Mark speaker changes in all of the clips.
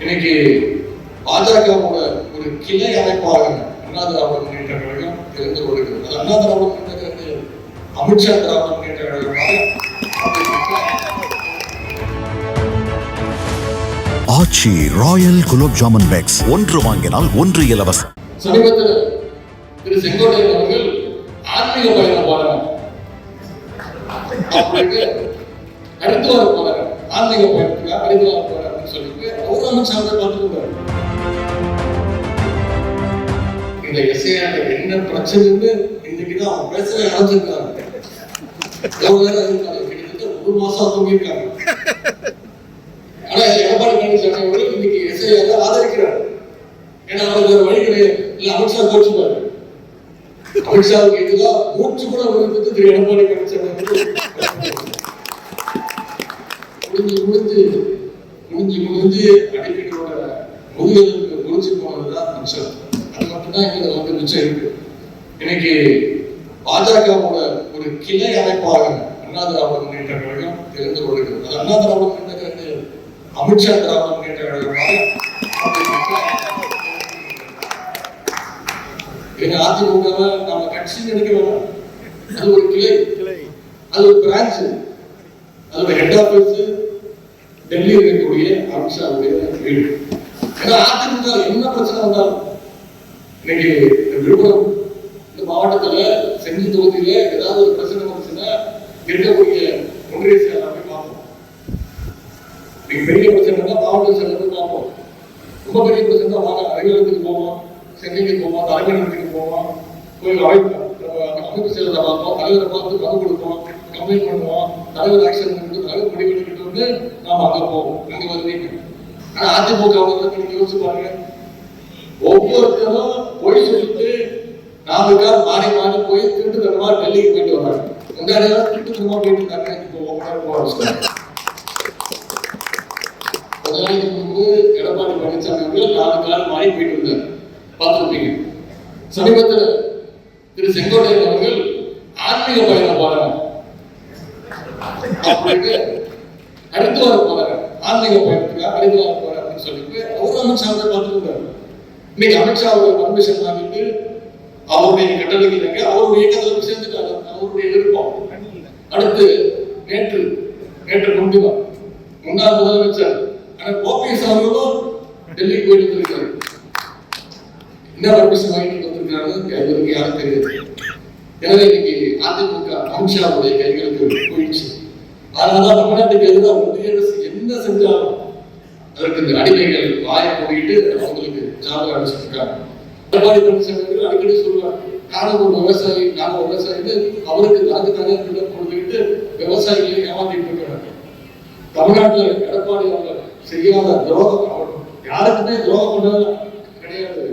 Speaker 1: இன்னைக்கு பாஜகவோட ஒரு கிளை அமைப்பாளர் அண்ணா திராவிட முன்னேற்ற கழகம் இருந்து வருகிறது அது அண்ணா திராவிட முன்னேற்ற கழகம். அமித்ஷா திராவிட முன்னேற்ற கழகமாக
Speaker 2: ஆச்சி ராயல் குலோப் ஜாமுன் பேக்ஸ் ஒன்று வாங்கினால் ஒன்று இலவசம்.
Speaker 1: சமீபத்தில் திரு செங்கோட்டையன் அவர்கள் ஆன்மீக பயணம் அவருக்கு அடுத்து வர போறாரு ஆன்மீக பயணத்துக்காக அடுத்து வர போறாருன்னு சொல்லிட்டு பார்த்துக்கிறார் இந்த எஸ்ஐஆர் என்ன பிரச்சனைன்னு இன்னைக்கு தான் அவங்க பேசவே ஆரம்பிச்சிருக்காங்க இருக்காங்க கிட்டத்தட்ட ஒரு மாசம் தூங்கியிருக்காங்க. ஆனா எடப்பாடி பழனிசாமி அவர்கள் இன்னைக்கு எஸ்ஐஆர் ஆதரிக்கிறார். ஏன்னா அவருக்கு வழி கிடையாது. இல்ல அமித்ஷா கோச்சுப்பாரு. அமித்ஷாவுக்கு எதிராக மூச்சு கூட விழுந்தது திரு எடப்பாடி பழனிசாமி உங்களுக்கு முடிஞ்சு போனதுதான் மிச்சம். அது மட்டும்தான் இங்க நமக்கு மிச்சம் இருக்கு. இன்னைக்கு பாஜகவோட ஒரு கிளை அமைப்பாக அண்ணா திராவிட முன்னேற்ற கழகம் தெரிந்து கொள்கிறது. அது அண்ணா திராவிட முன்னேற்ற கழகம் அமித்ஷா திராவிட முன்னேற்ற கழகமாக எங்க அதிமுகவை நம்ம கட்சி நினைக்க வேணாம். அது ஒரு கிளை. அது ஒரு பிரான்ச் அதோட ஹெட் ஆபீஸ் டெல்லியில் இருக்கக்கூடிய அமித்ஷாவுடைய வீடு. ஏன்னா அதிமுக என்ன பிரச்சனை வந்தாலும் இன்னைக்கு விழுப்புரம் இந்த மாவட்டத்துல செஞ்சு தொகுதியில ஏதாவது ஒரு பிரச்சனை வந்துச்சுன்னா இருக்கக்கூடிய ஒன்றிய செயலாளர் பார்ப்போம். பெரிய பிரச்சனைனா மாவட்ட செயலாளர் பார்ப்போம். ரொம்ப பெரிய பிரச்சனை வாங்க அலுவலகத்துக்கு போவோம் சென்னைக்கு போவோம் தலைமையகத்துக்கு போவோம் போய் அமைப்பு அமைப்பு செயலரை பார்ப்போம் தலைவரை பார்த்து மனு கொடுப்போம் கம்ப்ளைண்ட் பண்ணுவோம் தலைவர் ஆக்ஷன் எடுத்து தலைவர் முடிவு எடுத்துட்டு வந்து நாம அங்க போவோம். நீங்க வருவீங்க ஆனா அதிமுக வந்து யோசிச்சு பாருங்க. ஒவ்வொருத்தரும் பொய் சொல்லிட்டு நாலு கால் மாறி மாறி போய் திருட்டு தனமா டெல்லிக்கு போயிட்டு வர்றாங்க முன்னாடி எல்லாம் திருட்டு தனமா போயிட்டு இருக்காங்க இப்போ ஒவ்வொரு போக ஆரம்பிச்சிட்டாங்க கொஞ்ச முன்பு எடப்பாடி பழனிசாமி அவர்கள் நாலு கால் மாறி போயிட்டு இருந்தார் பார்த்துருப்பீங்க சமீபத்தில் திரு செங்கோட்டையன் அவர்கள் ஆன்மீக பயணம் போறாங்க அடுத்து வர போறாங்க ஆன்மீக பயணத்துக்காக அடுத்து வர அப்படின்னு சொல்லிட்டு அவரும் அமித்ஷா அமித்ஷாவை பார்த்துருக்காரு. இன்னைக்கு அமித்ஷா அமித்ஷாவோட பர்மிஷன் வாங்கிட்டு அவருடைய கட்டளைக்கு இருக்கு. அவருடைய இயக்கத்தில் போய் சேர்ந்துட்டாரு. அவருடைய விருப்பம் அடுத்து நேற்று நேற்று முன்தினம் முன்னாள் முதலமைச்சர் ஆனால் ஓபிஎஸ் அவர்களும் டெல்லி போயிட்டு இருக்காரு என்ன பர்மிஷன் வாங்கிட்டு வந்திருக்காரு அவருக்கு யாரும் தெரியாது. எனவே இன்னைக்கு அதிமுக அமித்ஷாவுடைய கைகளுக்கு போயிடுச்சு. அதனால தமிழ்நாட்டுக்கு எதிராக ஒன்றிய அரசு என்ன செஞ்சாலும் அதற்கு இந்த அடிமைகள் வாயை போயிட்டு அவங்களுக்கு ஜாபகம் அடிச்சுட்டு இருக்காங்க எடப்பாடி பழனிசாமி அடிக்கடி சொல்லுவாங்க நானும் ஒரு விவசாயி நானும் ஒரு அவருக்கு நாங்க தனியார் திட்டம் கொடுத்துக்கிட்டு விவசாயிகளை ஏமாத்திட்டு இருக்காங்க தமிழ்நாட்டுல எடப்பாடி அவங்க செய்யாத துரோகம் அவர் யாருக்குமே துரோகம் பண்ணது கிடையாது.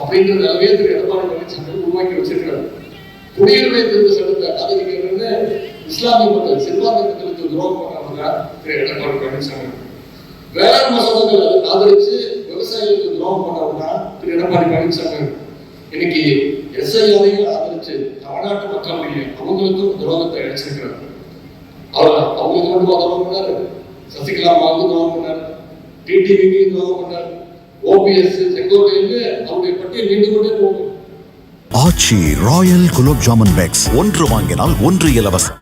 Speaker 1: அப்படின்ற நிலைமையை திரு எடப்பாடி பழனிசாமி உருவாக்கி வச்சிருக்காரு. குடியுரிமை திருத்த சட்டத்தை ஆதரிக்கிறது இஸ்லாமிய மக்கள் சிறுபான்மை மக்களுக்கு துரோகம் பண்ணவங்க திரு எடப்பாடி பழனிசாமி வேளாண் மசோதாக்களை ஆதரிச்சு விவசாயிகளுக்கு துரோகம் பண்ணவங்க திரு எடப்பாடி பழனிசாமி இன்னைக்கு எஸ்ஐஆரையும் ஆதரிச்சு தமிழ்நாட்டு மக்களுடைய அவங்களுக்கும் துரோகத்தை அழைச்சிருக்கிறார் அவர் அவங்களுக்கு மட்டும் துரோகம் பண்ணாரு? சசிகலா மாவுக்கு துரோகம் பண்ணார். டிடிவிக்கு துரோகம் பண்ணார். ஓபிஎஸ் செங்கோட்டையில் அவருடைய பட்டியல் நீண்டு கொண்டே போகும்.
Speaker 2: ஆச்சி ராயல் குலோப் ஜாமுன் பேக்ஸ் ஒன்று வாங்கினால் ஒன்று இலவசம்.